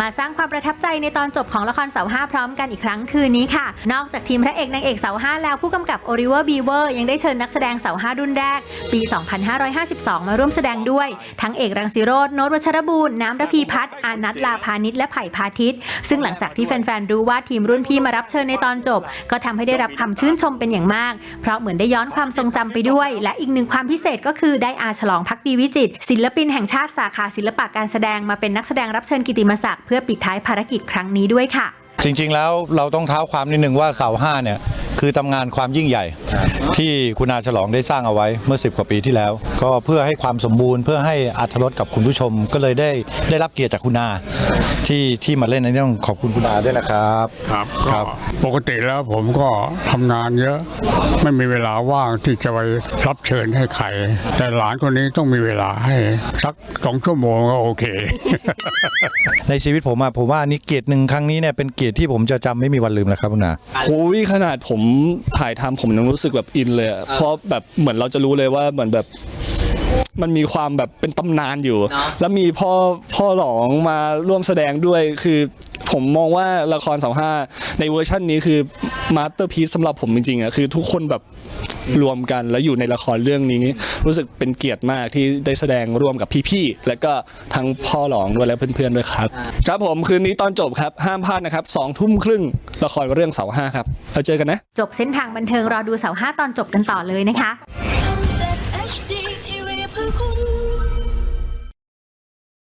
มาสร้างความประทับใจในตอนจบของละครเสาห้าพร้อมกันอีกครั้งคืนนี้ค่ะ นอกจากทีมพระเอกนางเอกเสาห้าแล้วผู้กำกับโอริเวอร์บีเวอร์ยังได้เชิญนักแสดงเสาห้ารุ่นแรก ปี 2552 มาร่วมแสดงด้วย ทั้งเอกรังสิโรจน์โนตวัชรบูรณ์น้ำระพีพัฒน์อานัทลาพานิชและไผ่พาทิตซึ่งหลังจากที่แฟนๆรู้ว่าทีมรุ่นพี่มารับเชิญในตอนจบ ก็ทำให้ได้รับคำชื่นชมเป็นอย่างมาก เพราะเหมือนได้ย้อนความทรงจำไปด้วย และอีกหนึ่งความพิเศษก็คือได้อาฉลองพักดีวิจิตศิลปินแห่งชาติสาขาศิลปะการแสดงมาเป็นนักแสดงรับเชิญกิติมศักดิเพื่อปิดท้ายภารกิจครั้งนี้ด้วยค่ะ จริงๆแล้วเราต้องเท้าความนิดหนึ่งว่าเสาห้าเนี่ย คือตำงานความยิ่งใหญ่ ที่คุณอาฉลองได้สร้างเอาไว้เมื่อ 10 กว่าปีที่แล้ว ก็เพื่อให้ความสมบูรณ์เพื่อให้อัธรสกับคุณผู้ชมก็เลยได้ได้รับเกียรติจากคุณอาที่ที่มาเล่นในนี้ต้องขอบคุณคุณอาด้วยนะครับครับครัก็บปกติแล้วผมก็ทำงานเยอะ ไม่มีเวลาว่างที่จะไปรับเชิญให้ใคร แต่หลานคนนี้ต้องมีเวลาให้สักสองชั่วโมงก็โอเค ในชีวิตผมอะผมว่าอันนี้เกียรติหนึ่งครั้งนี้เนี่ยเป็นเกียรติที่ผมจะจำไม่มีวันลืมแล้วครับคุณอาโอ้ยขนาดผมถ่ายทำผมยังรู้สึกแบบอินเลยอะเพราะแบบเหมือนเราจะรู้เลยว่าเหมือนแบบ มันมีความแบบเป็นตำนานอยู่ แล้วมีพ่อพ่อหลองมาร่วมแสดงด้วยคือ ผมมองว่าละครสองห้าในเวอร์ชันนี้คือมาสเตอร์พีซสำหรับผมจริงๆอะคือทุกคนแบบรวมกันแล้วอยู่ในละครเรื่องนี้ รู้สึกเป็นเกียรติมากที่ได้แสดงร่วมกับพี่ๆและก็ทั้งพ่อหลองด้วยและเพื่อนๆด้วยครับ ครับผมคืนนี้ตอนจบครับห้ามพลาดนะครับสองทุ่มครึ่งละครเรื่องเสาห้าครับเราเจอกันนะ จบเส้นทางบันเทิงรอดูเสาห้าตอนจบกันต่อเลยนะคะ